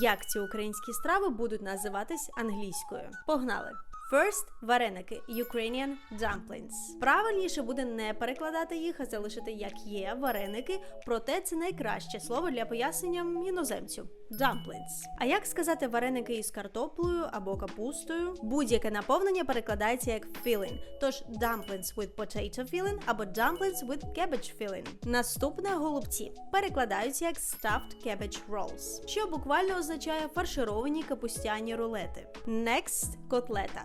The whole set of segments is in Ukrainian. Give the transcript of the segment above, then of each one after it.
Як ці українські страви будуть називатись англійською? Погнали! First – вареники Ukrainian dumplings. Правильніше буде не перекладати їх, а залишити як є вареники, проте це найкраще слово для пояснення іноземцю. Dumplings. А як сказати вареники із картоплею або капустою? Будь-яке наповнення перекладається як filling. Тож dumplings with potato filling або dumplings with cabbage filling. Наступне голубці перекладаються як stuffed cabbage rolls, що буквально означає фаршировані капустяні рулети. Next – котлета.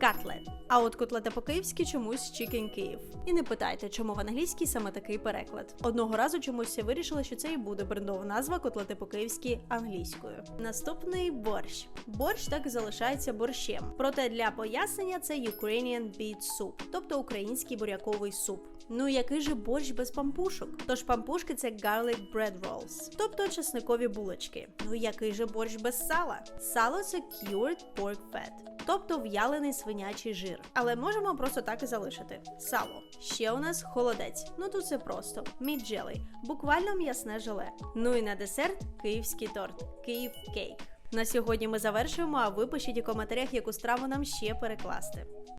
Котлет. А от котлета по-київськи чомусь Chicken Київ. І не питайте, чому в англійській саме такий переклад. Одного разу чомусь я вирішила, що це і буде брендова назва котлети по-київськи англійською. Наступний борщ. Борщ так і залишається борщем. Проте для пояснення це Ukrainian beet soup, тобто український буряковий суп. Ну який же борщ без пампушок? Тож пампушки це garlic bread rolls, тобто чесникові булочки. Ну який же борщ без сала? Сало це cured pork fat тобто в'ялений свинячий жир. Але можемо просто так і залишити. Сало. Ще у нас холодець. Ну тут все просто. Jelly. буквально м'ясне желе. Ну і на десерт київський торт. Київ кейк. На сьогодні ми завершуємо, а ви пишіть у коментарях, яку страву нам ще перекласти.